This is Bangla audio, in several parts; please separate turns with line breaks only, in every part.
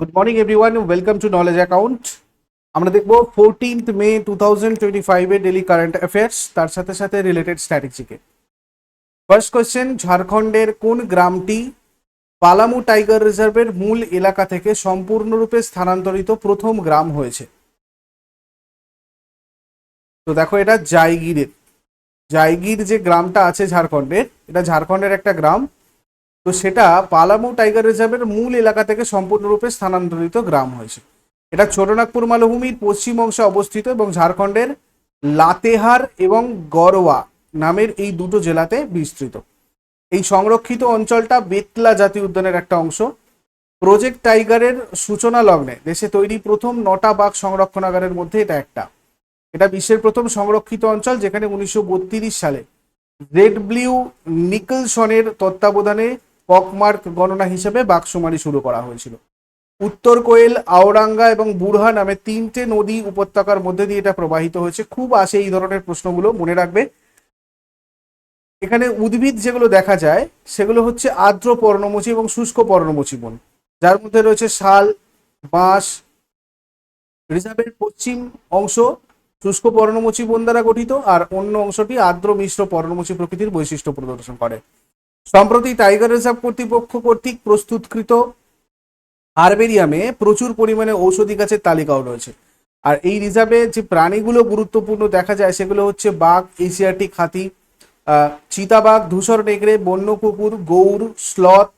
Good morning everyone welcome to knowledge account আমরা দেখব fourteenth May two thousand twenty ফাইভে ডেলি কারেন্ট অ্যাফেয়ার্স তার সাথে সাথে রিলেটেড স্ট্র্যাটেজিকে ফার্স্ট কোয়েশ্চেন ঝাড়খণ্ডের কোন গ্রামটি পালামু টাইগার রিজার্ভের মূল এলাকা থেকে সম্পূর্ণরূপে স্থানান্তরিত প্রথম গ্রাম হয়েছে? তো দেখো, এটা জাইগিরের। জাইগির যে গ্রামটা আছে ঝাড়খণ্ডের, এটা ঝাড়খণ্ডের একটা গ্রাম। তো সেটা পালামু টাইগার রিজার্ভের মূল এলাকা থেকে সম্পূর্ণরূপে স্থানান্তরিত গ্রাম হয়েছে। এটা ছোটনাগপুর মালভূমির পশ্চিম অংশে অবস্থিত এবং ঝাড়খণ্ডের লাতেহার এবং গরওয়া নামের এই দুটো জেলাতে বিস্তৃত। এই সংরক্ষিত অঞ্চলটা বেতলা জাতীয় উদ্যানের একটা অংশ। প্রজেক্ট টাইগারের সূচনা লগ্নে দেশে তৈরি প্রথম নটা বাঘ সংরক্ষণাগারের মধ্যে এটা একটা। এটা বিশ্বের প্রথম সংরক্ষিত অঞ্চল যেখানে উনিশশো বত্রিশ সালে রেড ব্লিউ নিকলসনের তত্ত্বাবধানে পকমার্ক গণনা হিসেবে বাঘশুমারি শুরু করা হয়েছিল। উত্তর কোয়েল, আওরাঙ্গা এবং বুড়হা নামে তিনটে নদী উপত্যকার মধ্যে দিয়ে এটা প্রবাহিত হয়েছে। খুব আসে এই ধরনের প্রশ্নগুলো, মনে রাখবে। এখানে উদ্ভিদ যেগুলো দেখা যায়, সেগুলো হচ্ছে আর্দ্র পর্ণমোচী এবং শুষ্ক পর্ণমোচী বন। যার মধ্যে রয়েছে শাল, বাঁশ, রিজার্ভের পশ্চিম অংশ শুষ্ক পর্ণমোচী বন দ্বারা গঠিত, আর অন্য অংশটি আর্দ্র মিশ্র পর্ণমোচী প্রকৃতির বৈশিষ্ট্য প্রদর্শন করে। সম্প্রতি টাইগার রিজার্ভ কর্তৃপক্ষ কর্তৃক প্রস্তুতকৃত হারবেরিয়ামে প্রচুর পরিমাণে ঔষধি গাছের তালিকাও রয়েছে। আর এই রিজার্ভে যে প্রাণীগুলো গুরুত্বপূর্ণ দেখা যায় সেগুলো হচ্ছে বাঘ, এশিয়াটিক হাতি চিতাবাঘ, ধূসর নেকড়ে, বন্য কুকুর, গৌর, স্লথ,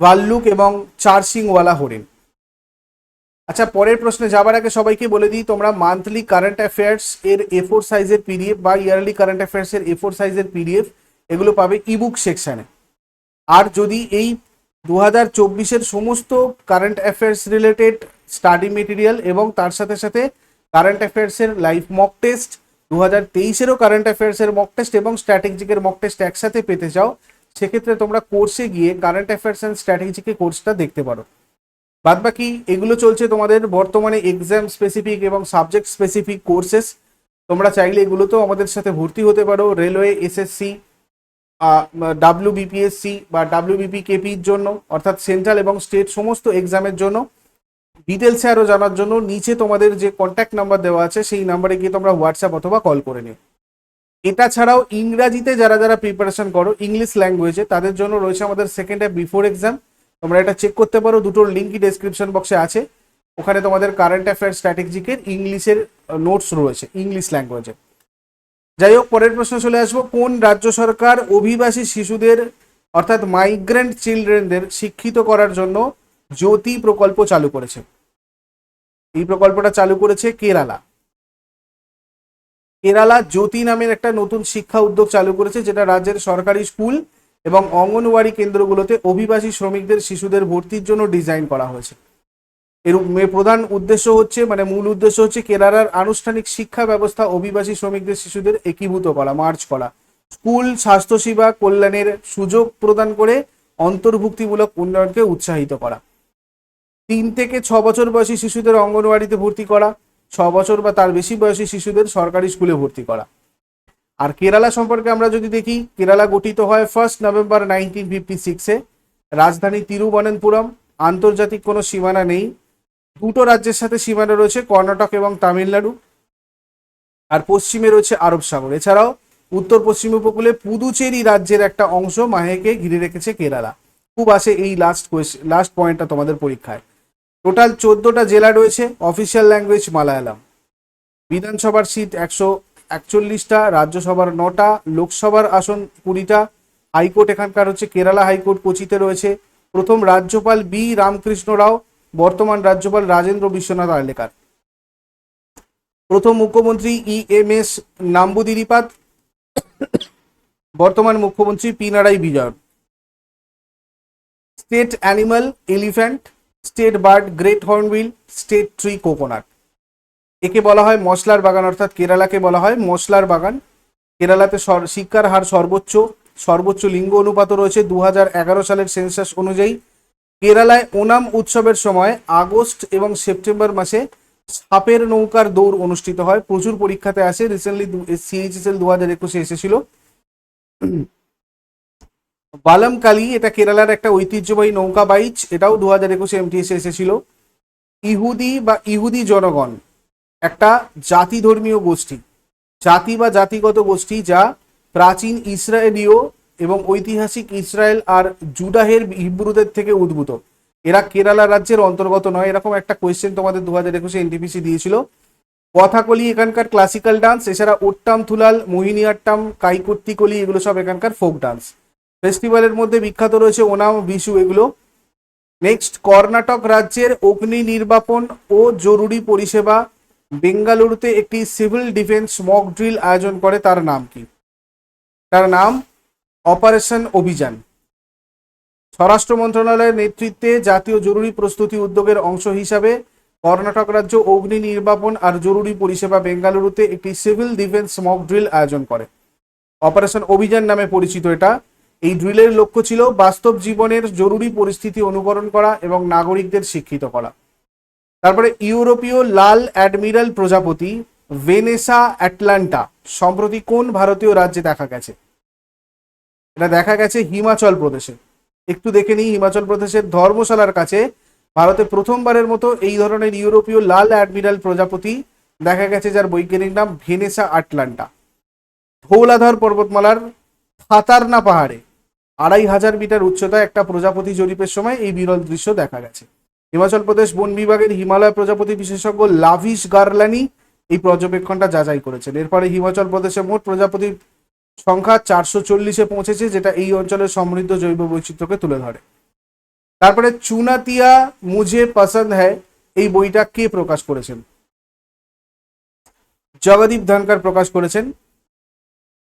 ভাল্লুক এবং চারসিংওয়ালা হরিণ। আচ্ছা পরের প্রশ্নে যাবার আগে সবাইকে বলে দিই, তোমরা মান্থলি কারেন্ট অ্যাফেয়ার্স এর এ ফোর সাইজের পিডিএফ বা ইয়ারলি কারেন্ট অ্যাফেয়ার্স এর এ ফোর সাইজের পিডিএফ এগুলো পাবে ইবুক সেকশনে। আর যদি এই দু হাজার চব্বিশের সমস্ত current affairs related study material এবং তার সাথে সাথে কারেন্ট অ্যাফেয়ার্সের লাইভ মক টেস্ট দু হাজার তেইশেরও কারেন্ট অ্যাফেয়ার্সের মক টেস্ট এবং স্ট্র্যাটেজিকের মক টেস্ট একসাথে পেতে চাও, সেক্ষেত্রে তোমরা কোর্সে গিয়ে কারেন্ট অ্যাফেয়ার্স অ্যান্ড স্ট্র্যাটেজিকে কোর্সটা দেখতে পারো। বাদ বাকি এগুলো চলছে তোমাদের বর্তমানে এক্সাম স্পেসিফিক এবং সাবজেক্ট স্পেসিফিক কোর্সেস তোমরা চাইলে এগুলোতেও আমাদের সাথে ভর্তি হতে পারো। রেলওয়ে এসএসসি ডাব্লিউ বিপিএসসি বা ডাব্লিউ বিপি কেপির জন্য, অর্থাৎ সেন্ট্রাল এবং স্টেট সমস্ত এক্সামের জন্য ডিটেলসে আরও জানার জন্য নিচে তোমাদের যে কন্ট্যাক্ট নাম্বার দেওয়া আছে, সেই নাম্বারে গিয়ে তোমরা হোয়াটসঅ্যাপ অথবা কল করে নিও। এটা ছাড়াও ইংরাজিতে যারা যারা প্রিপারেশন করো ইংলিশ ল্যাঙ্গুয়েজে তাদের জন্য রয়েছে আমাদের সেকেন্ড অ্যাপ বিফোর এক্সাম তোমরা এটা চেক করতে পারো, দুটোর লিঙ্কই ডেসক্রিপশন বক্সে আছে। ওখানে তোমাদের কারেন্ট অ্যাফেয়ার স্ট্র্যাটেজিকের ইংলিশের নোটস রয়েছে ইংলিশ ল্যাঙ্গুয়েজে যাই হোক, পরের প্রশ্ন চলে আসব। কোন রাজ্য সরকার অভিবাসী শিশুদের, অর্থাৎ মাইগ্রেন্ট চিলড্রেনদের শিক্ষিত করার জন্য জ্যোতি প্রকল্প চালু করেছে? এই প্রকল্পটা চালু করেছে কেরালা। কেরালা জ্যোতি নামের একটা নতুন শিক্ষা উদ্যোগ চালু করেছে, যেটা রাজ্যের সরকারি স্কুল এবং অঙ্গনওয়াড়ি কেন্দ্রগুলোতে অভিবাসী শ্রমিকদের শিশুদের ভর্তির জন্য ডিজাইন করা হয়েছে। এর প্রধান উদ্দেশ্য হচ্ছে মানে মূল উদ্দেশ্য হচ্ছে কেরালার আনুষ্ঠানিক শিক্ষা ব্যবস্থা অভিবাসী শ্রমিকদের শিশুদের একীভূত করা, মার্চ করা। স্কুল, স্বাস্থ্যসেবা, কল্যাণের সুযোগ প্রদান করে অন্তর্ভুক্তিমূলক উন্নয়নকে উৎসাহিত করা। তিন থেকে ছ বছর বয়সী শিশুদের অঙ্গনওয়াড়িতে ভর্তি করা, ছ বছর বা তার বেশি বয়সী শিশুদের সরকারি স্কুলে ভর্তি করা। আর কেরালা সম্পর্কে আমরা যদি দেখি, কেরালা গঠিত হয় ফার্স্ট নভেম্বর নাইনটিন ফিফটি সিক্সে রাজধানী তিরুবনন্তপুরম, আন্তর্জাতিক কোনো সীমানা নেই দুটো রাজ্যের সাথে সীমানা রয়েছে, কর্ণাটক এবং তামিলনাড়ু। আর পশ্চিমে রয়েছে আরব সাগর। এছাড়াও উত্তর পশ্চিম উপকূলে পুদুচেরি রাজ্যের একটা অংশ মাহেকে ঘিরে রেখেছে কেরালা। খুব আসে এই লাস্ট লাস্ট পয়েন্টটা তোমাদের পরীক্ষায়। টোটাল চোদ্দটা জেলা রয়েছে অফিসিয়াল ল্যাঙ্গুয়েজ মালায়ালাম। বিধানসভার সিট একশো একচল্লিশটা, রাজ্যসভার নটা, লোকসভার আসন কুড়িটা, হাইকোর্ট এখানকার হচ্ছে কেরালা হাইকোর্ট কোচিতে রয়েছে। প্রথম রাজ্যপাল বি রামকৃষ্ণ রাও বর্তমান রাজ্যপাল রাজেন্দ্র বিশ্বনাথ আর্লেকার প্রথম মুখ্যমন্ত্রী ই এম এস নাম্বুদিরিপাত বর্তমান মুখ্যমন্ত্রী P Vijay state animal elephant, state bird great hornbill, state tree coconut. একে বলা হয় মশলার বাগান, অর্থাৎ কেরালাকে বলা হয় মশলার বাগান। কেরালাতে শিক্ষার হার সর্বোচ্চ সর্বোচ্চ লিঙ্গ অনুপাতও রয়েছে। দু হাজার এগারো সালের সেন্সাস অনুযায়ী কেরালায় ওনাম উৎসবের সময় আগস্ট এবং সেপ্টেম্বর মাসে সাপের নৌকার দৌড় অনুষ্ঠিত হয়। প্রচুর পরীক্ষাতে আসে। রিসেন্টলি সিএইচএসএল দু হাজার একুশে এসেছিল। বালাম কালি এটা কেরালার একটা ঐতিহ্যবাহী নৌকা বাইচ। এটাও দু হাজার একুশে এমটিএসে এসেছিল। ইহুদি বা ইহুদি জনগণ, একটা জাতি ধর্মীয় গোষ্ঠী। জাতি বা জাতিগত গোষ্ঠী যা প্রাচীন ইসরায়েলীয় এবং ঐতিহাসিক ইসরায়েল আর জুডাহের হিব্রুদের থেকে উদ্ভূত। এরা কেরালা রাজ্যের অন্তর্গত নয়। এরকম একটা কোয়েশ্চেন তোমাদের দু হাজার একুশে এনটিপিসি দিয়েছিল। কথাকলি, এখানকার ক্লাসিক্যাল ডান্স এছাড়া ওট্টাম, থুলাল, মোহিনীয়াট্টাম কাইকুত্তিকলি এগুলো সব এখানকার ফোক ডান্স ফেস্টিভ্যালের মধ্যে বিখ্যাত রয়েছে ওনাম, বিশু, এগুলো। নেক্সট কর্ণাটক রাজ্যের অগ্নি নির্বাপন ও জরুরি পরিষেবা। বেঙ্গালুরুতে একটি সিভিল ডিফেন্স মক ড্রিল আয়োজন করে। তার নাম কি? তার নাম অপারেশন অভিযান। স্বরাষ্ট্র মন্ত্রণালয়ের নেতৃত্বে জাতীয় জরুরি প্রস্তুতি উদ্যোগের অংশ হিসাবে কর্ণাটক রাজ্য অগ্নি নির্বাপন আর জরুরি পরিষেবা বেঙ্গালুরুতে একটি সিভিল ডিফেন্স মক ড্রিল আয়োজন করে। অপারেশন অভিযান নামে পরিচিত এটা। এই ড্রিলের লক্ষ্য ছিল বাস্তব জীবনের জরুরি পরিস্থিতি অনুকরণ করা এবং নাগরিকদের শিক্ষিত করা। তারপরে ইউরোপীয় লাল অ্যাডমিরাল প্রজাপতি ভেনেসা অ্যাটলান্টা সম্প্রতি কোন ভারতীয় রাজ্যে দেখা গেছে? এটা দেখা গেছে হিমাচল প্রদেশে। একটু দেখে নিই, হিমাচল প্রদেশের ধর্মশালার কাছে ভারতে প্রথমবারের মতো এই ধরনের ইউরোপীয় লাল অ্যাডমিরাল প্রজাপতি দেখা গেছে, যার বৈজ্ঞানিক নাম ভেনেসা আটলান্টা। ধৌলাধর পর্বতমালার ফাতারনা পাহাড়ে আড়াই হাজার মিটার উচ্চতায় একটা প্রজাপতি জরিপের সময় এই বিরল দৃশ্য দেখা গেছে। হিমাচল প্রদেশ বন বিভাগের হিমালয় প্রজাপতি বিশেষজ্ঞ লাভিশ গার্লানি এই পর্যবেক্ষণটা যাচাই করেছেন। এরপরে হিমাচল প্রদেশে মোট প্রজাপতির সংখ্যা চারশো চল্লিশে পৌঁছেছে, যেটা এই অঞ্চলের সমৃদ্ধ জৈব বৈচিত্র্যকে তুলে ধরে। তারপরে চুনাতিয়া মুঝে পছন্দ হ্যায়, এই বইটা কে প্রকাশ করেছেন? জগদীপ ধনকর প্রকাশ করেছেন।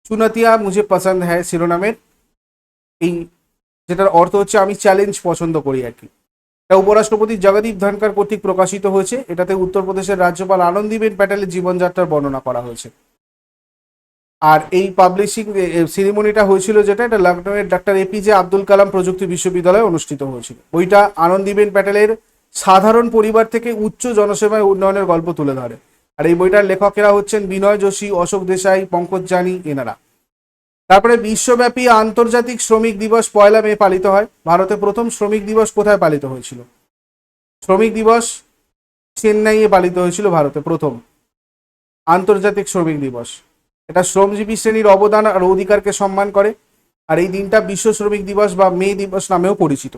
চুনাতিয়া মুঝে পছন্দ হ্যায় শিরোনামের, এই যেটার অর্থ হচ্ছে আমি চ্যালেঞ্জ পছন্দ করি আর কি। উপরাষ্ট্রপতি জগদীপ ধনকর কর্তৃক প্রকাশিত হয়েছে, এটাতে উত্তরপ্রদেশের রাজ্যপাল আনন্দীবেন প্যাটেলের জীবনযাত্রার বর্ণনা করা হয়েছে। আর এই পাবলিশিং সিরিমনিটা হয়েছিল যেটা, এটা লখনৌয়ের ডাক্তার এপিজে আব্দুল কালাম প্রযুক্তি বিশ্ববিদ্যালয়ে অনুষ্ঠিত হয়েছিল। বইটা আনন্দীবেন প্যাটেলের সাধারণ পরিবার থেকে উচ্চ জনসেবায় উন্নয়নের গল্প তুলে ধরে। আর এই বইটার লেখকেরা হচ্ছেন বিনয় যোশী, অশোক দেশাই, পঙ্কজ জানি, এনারা। তারপরে বিশ্বব্যাপী আন্তর্জাতিক শ্রমিক দিবস পয়লা মে পালিত হয়। ভারতে প্রথম শ্রমিক দিবস কোথায় পালিত হয়েছিল? শ্রমিক দিবস চেন্নাইয়ে পালিত হয়েছিল ভারতে প্রথম। আন্তর্জাতিক শ্রমিক দিবস। এটা শ্রমজীবী শ্রেণির অবদান আর অধিকারকে সম্মান করে। আর এই দিনটা বিশ্ব শ্রমিক দিবস বা মে দিবস নামেও পরিচিত।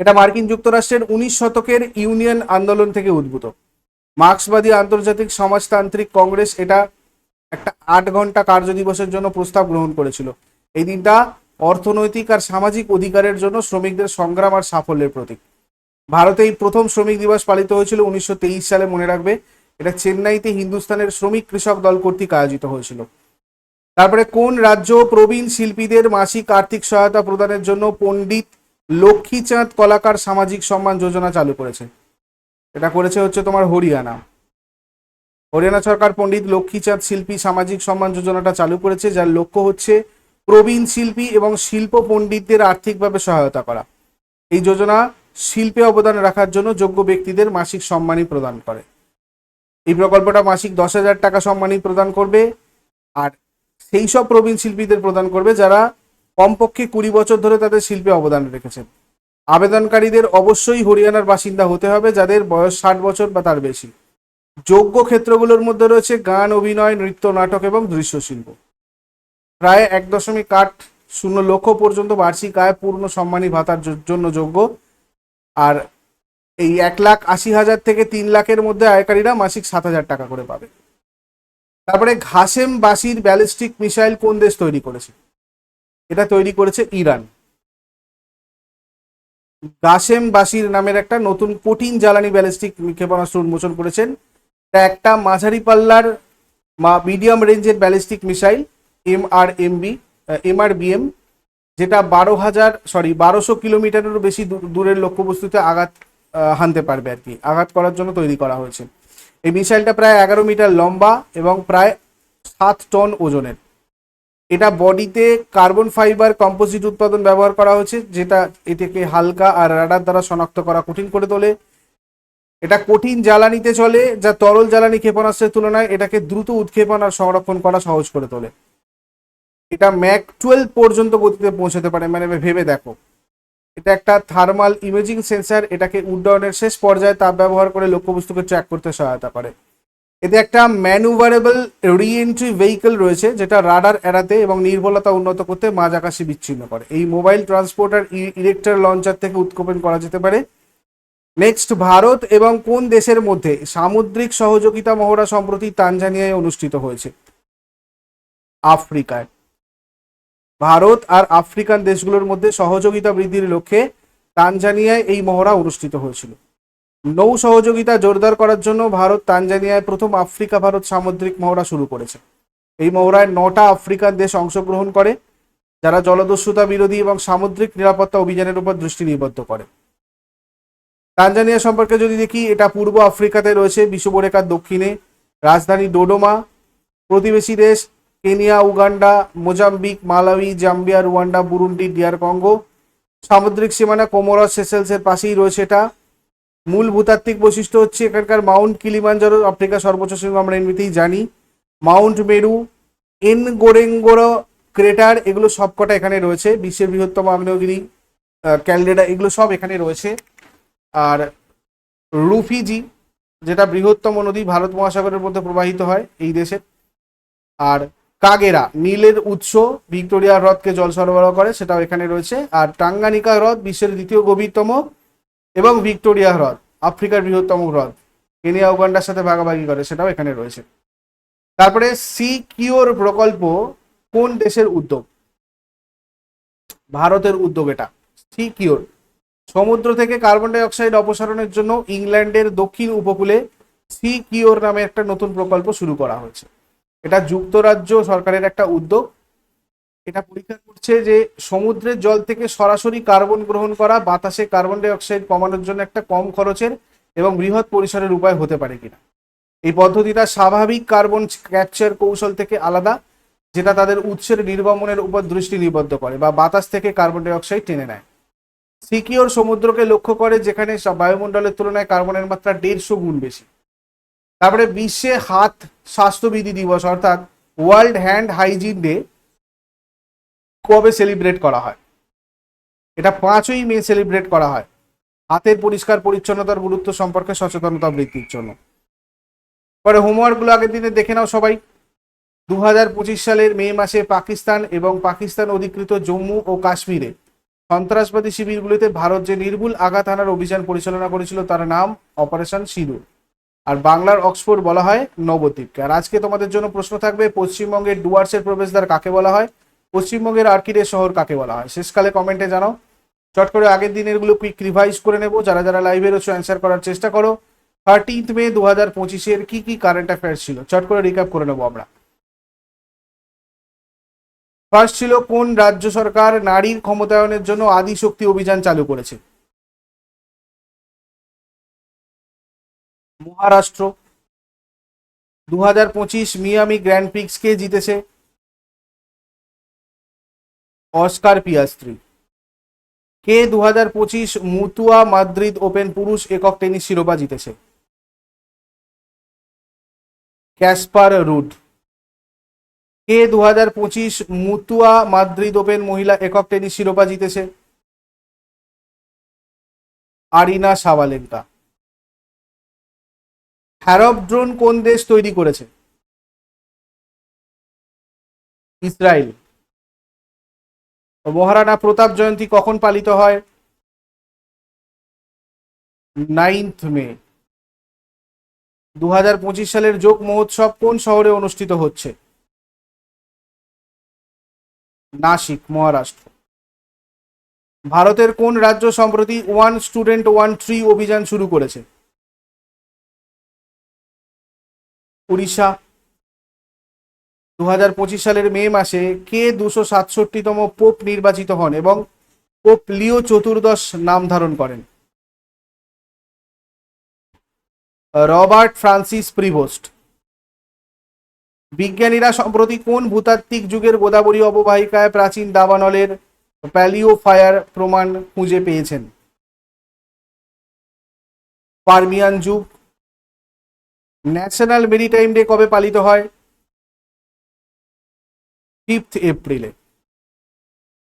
এটা মার্কিন যুক্তরাষ্ট্রের উনিশ শতকের ইউনিয়ন আন্দোলন থেকে উদ্ভূত। মার্ক্সবাদী আন্তর্জাতিক সমাজতান্ত্রিক কংগ্রেস এটা একটা আট ঘণ্টা কার্য দিবসের জন্য প্রস্তাব গ্রহণ করেছিল। এই দিনটা অর্থনৈতিক আর সামাজিক অধিকারের জন্য শ্রমিকদের সংগ্রাম আর সাফল্যের প্রতীক। ভারতে এই প্রথম শ্রমিক দিবস পালিত হয়েছিল উনিশশো তেইশ সালে, মনে রাখবে। এটা চেন্নাইতে হিন্দুস্তানের শ্রমিক কৃষক দল কর্তৃক আয়োজিত হয়েছিল। তারপরে কোন রাজ্য প্রবীণ শিল্পীদের মাসিক আর্থিক সহায়তা প্রদানের জন্য পণ্ডিত লক্ষ্মীচাঁদ কলাকার সামাজিক সম্মান যোজনা চালু করেছে? এটা করেছে হচ্ছে তোমার হরিয়ানা। হরিয়ানা সরকার পণ্ডিত লক্ষ্মীচাঁদ শিল্পী সামাজিক সম্মান যোজনাটা চালু করেছে, যার লক্ষ্য হচ্ছে প্রবীণ শিল্পী এবং শিল্প পণ্ডিতদের আর্থিকভাবে সহায়তা করা। এই যোজনা শিল্পে অবদান রাখার জন্য যোগ্য ব্যক্তিদের মাসিক সম্মানই প্রদান করে। এই প্রকল্পটা মাসিক দশ হাজার টাকা সম্মানী প্রদান করবে আর সেই সব প্রবীণ শিল্পীদের প্রদান করবে যারা কমপক্ষে কুড়ি বছর ধরে তাদের শিল্পে অবদান রেখেছেন। আবেদনকারীদের অবশ্যই হরিয়ানার বাসিন্দা হতে হবে যাদের বয়স ষাট বছর বা তার বেশি। যোগ্য ক্ষেত্রগুলোর মধ্যে রয়েছে গান, অভিনয়, নৃত্য, নাটক এবং দৃশ্যশিল্প প্রায় এক দশমিক আট শূন্য লক্ষ পর্যন্ত বার্ষিক আয় পূর্ণ সম্মানী ভাতার জন্য যোগ্য। আর এই এক লাখ আশি হাজার থেকে তিন লাখের মধ্যে আয়কারীরা মাসিক সাত হাজার টাকা করে পাবে। তারপরে ঘাসেম বাসির ব্যালিস্টিক মিসাইল কোন দেশ তৈরি করেছে? এটা তৈরি করেছে ইরান। গাসেম বাসির নামের একটা নতুন কঠিন জ্বালানি ব্যালিস্টিক ক্ষেপণাস্ত্র উন্মোচন করেছেন। এটা একটা মাঝারি পাল্লার মিডিয়াম রেঞ্জের ballistic missile M R MB M R BM যেটা বারো হাজার, সরি, বারোশো কিলোমিটারেরও বেশি দূরের লক্ষ্যবস্তুতে আঘাত হানতে পারবে আর কি। আঘাত করার জন্য তৈরি করা হয়েছে। এই মিসাইলটা প্রায় এগারো মিটার লম্বা এবং প্রায় সাত টন ওজনের। এটা বডিতে কার্বন ফাইবার কম্পোজিট উৎপাদন ব্যবহার করা হয়েছে, যেটা এটাকে হালকা আর রাডার দ্বারা শনাক্ত করা কঠিন করে তোলে। এটা কঠিন জ্বালানিতে চলে, যা তরল জ্বালানি ক্ষেপণাস্ত্রের তুলনায় এটাকে দ্রুত উৎক্ষেপণ আর সংরক্ষণ করা সহজ করে তোলে। এটা ম্যাক টুয়েলভ পর্যন্ত গতিতে পৌঁছাতে পারে মানে ভেবে দেখো। এটা একটা থার্মাল ইমেজিং সেন্সার এটাকে উড্ডয়নের শেষ পর্যায়ে তাপ ব্যবহার করে লক্ষ্যবস্তুকে ট্র্যাক করতে সহায়তা করে। এতে একটা ম্যানুভারেবল রিএন্ট্রি ভেহিকল রয়েছে, যেটা রাডার এড়াতে এবং নির্ভুলতা উন্নত করতে মাঝ আকাশে বিচ্ছিন্ন করে। এই মোবাইল ট্রান্সপোর্টার ইলেকট্রাল লঞ্চার থেকে উৎক্ষেপণ করা যেতে পারে। নেক্সট ভারত এবং কোন দেশের মধ্যে সামুদ্রিক সহযোগিতা মহড়া সম্প্রতি তানজানিয়ায় অনুষ্ঠিত হয়েছে? আফ্রিকায়। ভারত আর আফ্রিকান দেশগুলোর মধ্যে সহযোগিতা বৃদ্ধির লক্ষ্যে তানজানিয়ায় এই মহড়া অনুষ্ঠিত হয়েছিল। নৌ সহযোগিতা জোরদার করার জন্য ভারত তানজানিয়ায় প্রথম আফ্রিকা ভারত সামুদ্রিক মহড়া শুরু করেছে। এই মহড়ায় নটা আফ্রিকান দেশ অংশগ্রহণ করে, যারা জলদস্যুতা বিরোধী এবং সামুদ্রিক নিরাপত্তা অভিযানের উপর দৃষ্টি নিবদ্ধ করে। তানজানিয়া সম্পর্কে যদি দেখি, এটা পূর্ব আফ্রিকাতে রয়েছে বিষুবরেখার দক্ষিণে। রাজধানী ডোডোমা, প্রতিবেশী দেশ Kenya, Uganda, Mozambique Malawi Zambia, Rwanda, Burundi, DR Congo. সামুদ্রিক সীমানা কোমোরস সেসেলসের পাশেই রয়েছে এটা। মূল ভূতাত্ত্বিক বৈশিষ্ট্য হচ্ছে এখানকার মাউন্ট কিলিমাঞ্জারো, আফ্রিকার সর্বোচ্চ শৃঙ্গ আমরা এমনিতেই জানি। মাউন্ট মেরু এন গোরেঙ্গোরো ক্রেটার, এগুলো সবকটা এখানে রয়েছে। বিশ্বের বৃহত্তম আগ্নেয়গিরি ক্যালডেরা এগুলো সব এখানে রয়েছে। আর রুফিজি, যেটা বৃহত্তম নদী ভারত মহাসাগরের মধ্যে প্রবাহিত হয় এই দেশে। আর কাগেরা, নীলের উৎস ভিক্টোরিয়া হ্রদকে জল সরবরাহ করে, সেটাও এখানে রয়েছে। আর টাঙ্গানিকা হ্রদ বিশ্বের দ্বিতীয় গভীরতম এবং ভিক্টোরিয়া হ্রদ, আফ্রিকার বৃহত্তম হ্রদ। কেনিয়া, উগান্ডার সাথে ভাগাভাগি করে, সেটাও এখানে রয়েছে। তারপরে সি কিওর প্রকল্প কোন দেশের উদ্যোগ? ভারতের উদ্যোগ এটা, সি কিওর। সমুদ্র থেকে কার্বন ডাই অক্সাইড অপসারণের জন্য ইংল্যান্ডের দক্ষিণ উপকূলে সি কিওর নামে একটা নতুন প্রকল্প শুরু করা হয়েছে। এটা যুক্তরাজ্য সরকারের একটা উদ্যোগ। এটা পরীক্ষা করছে যে সমুদ্রের জল থেকে সরাসরি কার্বন গ্রহণ করা বাতাসে কার্বন ডাই অক্সাইড কমানোর জন্য একটা কম খরচের এবং বৃহৎ পরিসরের উপায় হতে পারে কিনা। এই পদ্ধতিটা স্বাভাবিক কার্বন ক্যাপচার কৌশল থেকে আলাদা, যেটা তাদের উৎসের নির্গমনের উপর দৃষ্টি নিবদ্ধ করে বা বাতাস থেকে কার্বন ডাই অক্সাইড টেনে নেয়। সিকিওর সমুদ্রকে লক্ষ্য করে যেখানে বায়ুমণ্ডলের তুলনায় কার্বনের মাত্রা দেড়শো গুণ বেশি। তারপরে বিশ্বে হাত স্বাস্থ্যবিধি দিবস, অর্থাৎ ওয়ার্ল্ড হ্যান্ড হাইজিন ডে কবে সেলিব্রেট করা হয়? এটা পাঁচই মে সেলিব্রেট করা হয়। হাতের পরিষ্কার পরিচ্ছন্নতার গুরুত্ব সম্পর্কে সচেতনতা বৃদ্ধির জন্য। পরে হোমওয়ার্কগুলো আগের দিনে দেখে নাও সবাই। দু হাজার পঁচিশ সালের মে মাসে পাকিস্তান এবং পাকিস্তান অধিকৃত জম্মু ও কাশ্মীরে সন্ত্রাসবাদী শিবিরগুলিতে ভারত যে নির্ভুল আঘাত হানার অভিযান পরিচালনা করেছিল, তার নাম অপারেশন সিঁদুর আর বাংলার অক্সফোর্ড বলা হয় নবদ্বীপকে। আর আজকে তোমাদের জন্য প্রশ্ন থাকবে, পশ্চিমবঙ্গের ডুয়ার্সের প্রবেশদ্বার কাকে বলা হয়? পশ্চিমবঙ্গের আর্কিডের শহর কাকে বলা হয়? শেষকালে কমেন্টে জানাও। চট করে আগের দিনেরগুলো কুইক রিভাইজ করে নেব। যারা যারা লাইভে রয়েছে অ্যান্সার করার চেষ্টা করো। থার্টিন্থ মে দু হাজার পঁচিশের কি কি কারেন্ট অ্যাফেয়ার্স ছিল? চট করে রিক্যাপ করে নেব আমরা। ফার্স্ট ছিল কোন রাজ্য সরকার নারীর ক্ষমতায়নের জন্য আদিশক্তি অভিযান চালু করেছে? মহারাষ্ট্র। দু হাজার পঁচিশ মিয়ামি গ্র্যান্ড প্রিক্স কে জিতেছে? অস্কার পিয়াস্ত্রি। কে দু হাজার পঁচিশ মুতুয়া মাদ্রিদ ওপেন পুরুষ একক টেনিস শিরোপা জিতেছে? Kasper rude. কে দু হাজার পঁচিশ মুতুয়া মাদ্রিদ ওপেন মহিলা একক টেনিস শিরোপা জিতেছে? আরিনা সাবালেঙ্কা হ্যারব ড্রোন কোন দেশ তৈরি করেছে? ইসরায়েল। মহারানা প্রতাপ জয়ন্তী কখন পালিত হয়? Ninth May. দু হাজার পঁচিশ সালের যোগ মহোৎসব কোন শহরে অনুষ্ঠিত হচ্ছে? নাসিক, মহারাষ্ট্র। ভারতের কোন রাজ্য সম্প্রতি ওয়ান স্টুডেন্ট ওয়ান ট্রি অভিযান শুরু করেছে? উড়িষ্যা। দু হাজার পঁচিশ সালের মে মাসে কে দুশো সাতষট্টিতম পোপ নির্বাচিত হন এবং পোপ লিও চতুর্দশ নাম ধারণ করেন? Robert Francis Prevost. বিজ্ঞানীরা সম্প্রতি কোন ভূতাত্ত্বিক যুগের গোদাবরী অববাহিকায় প্রাচীন দাবানলের প্যালিও ফায়ার প্রমাণ খুঁজে পেয়েছেন? পারমিয়ান যুগ ন্যাশনাল মেরিটাইম ডে কবে পালিত হয়? ফিফথ এপ্রিলে।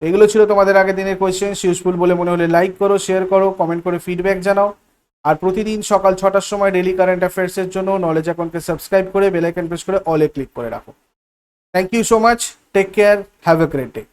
এগুলো ছিল তোমাদের আগের দিনের কোয়েশ্চেন ইউজফুল বলে মনে হলে লাইক করো শেয়ার করো কমেন্ট করে ফিডব্যাক জানাও। আর প্রতিদিন সকাল ছটার সময় ডেলি কারেন্ট অ্যাফেয়ার্সের জন্য নলেজ অ্যাকাউন্টকে সাবস্ক্রাইব করে বেল আইকন প্রেস করে অলে ক্লিক করে রাখো। Thank you so much take care have a great day